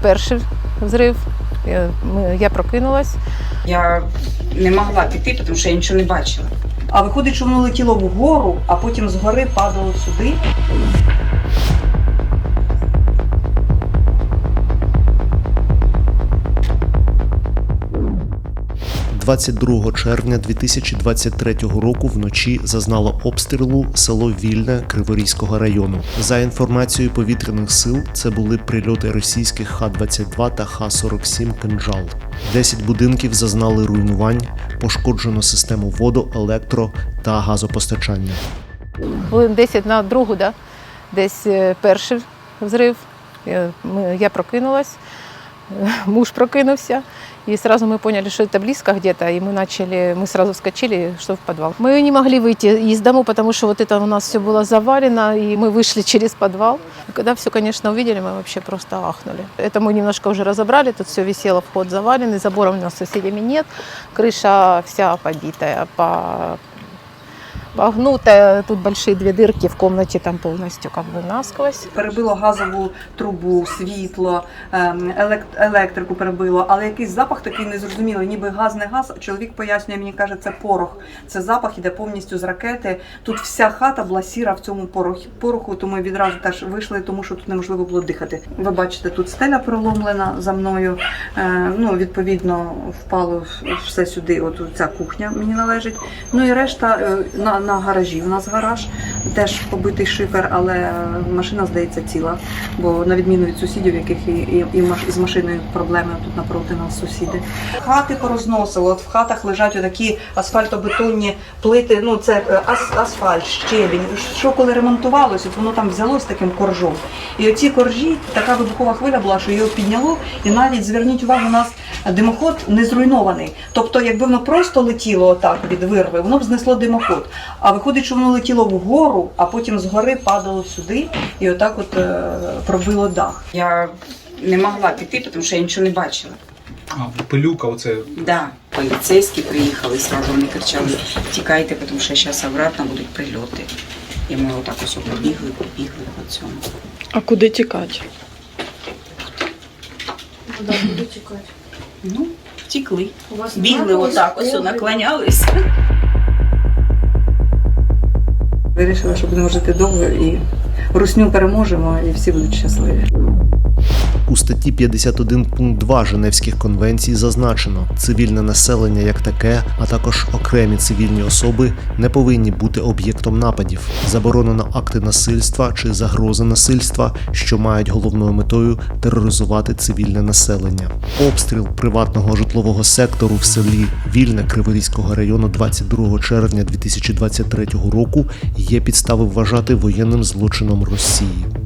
Перший взрив. Я, прокинулась. Я не могла піти, тому що я нічого не бачила. А виходить, що воно летіло вгору, а потім згори падало сюди. 22 червня 2023 року вночі зазнало обстрілу село Вільне Криворізького району. За інформацією повітряних сил, це були прильоти російських Х-22 та Х-47 «Кинжал». 10 будинків зазнали руйнувань, пошкоджено систему водо, електро та газопостачання. Хвилин 10 на другу, да? десь е, перший взрив. Я, ми- я прокинулась, е, муж прокинувся. И сразу мы поняли, что это близко где-то, и мы начали, мы сразу вскочили, что в подвал. Мы не могли выйти из дому, потому что вот это у нас все было завалено, и мы вышли через подвал. И когда все, конечно, увидели, мы вообще просто ахнули. Это мы немножко уже разобрали, тут все висело, вход заваленный, заборов у нас с соседями нет, крыша вся побитая, по, погнутая, тут большие две дырки в комнате, там полностью как бы насквозь. Перебило газову трубу, світло, ем, електрику перебило, але якийсь запах такий незрозумілий, ніби газ не газ. Чоловік пояснює, мені каже, це порох. Це запах іде повністю з ракети. Тут вся хата була сіра в цьому пороху, то ми відразу теж вийшли, тому що тут неможливо було дихати. Ви бачите, тут стеля проломлена за мною. Е, ну, відповідно, впало все сюди. От ця кухня мені належить. Ну і решта е, на, на гаражі. У нас гараж теж побитий шифер, але машина здається ціла. Бо на відміну від сусідів, яких і, і, і з машиною проблеми тут напроти нас сусіди. Хати порозносило. От в хатах лежать отакі асфальтобетонні плити. Ну це е, ас, асфальт, щебінь. Що коли ремонтувалося, воно там взялось таким коржом. І оці коржі, така вибухова хвиля була, що його підняло, і навіть зверніть увагу, нас димоход не зруйнований. Тобто, якби воно просто летіло отак від вирви, воно б знесло димоход. А виходить, що воно летіло вгору, а потім згори падало сюди, і отак от е, пробило дах. Я не могла піти, тому що я нічого не бачила. А, пилюка, оце Да, поліцейські приїхали, сразу вони кричали, тікайте, тому що зараз обратно будуть прильоти. І ми отак ось побігли, побігли по цьому. А куди тікати? Ну, втікли. Бігли отак, ось наклонялись. Вирішили, що будемо жити довго і русню переможемо, і всі будуть щасливі. У статті 51 пункт 2 Женевських конвенцій зазначено, цивільне населення як таке, а також окремі цивільні особи не повинні бути об'єктом нападів. Заборонено акти насильства чи загрози насильства, що мають головною метою тероризувати цивільне населення. Обстріл приватного житлового сектору в селі Вільне Криворізького району 22 червня 2023 року є підстави вважати воєнним злочином Росії.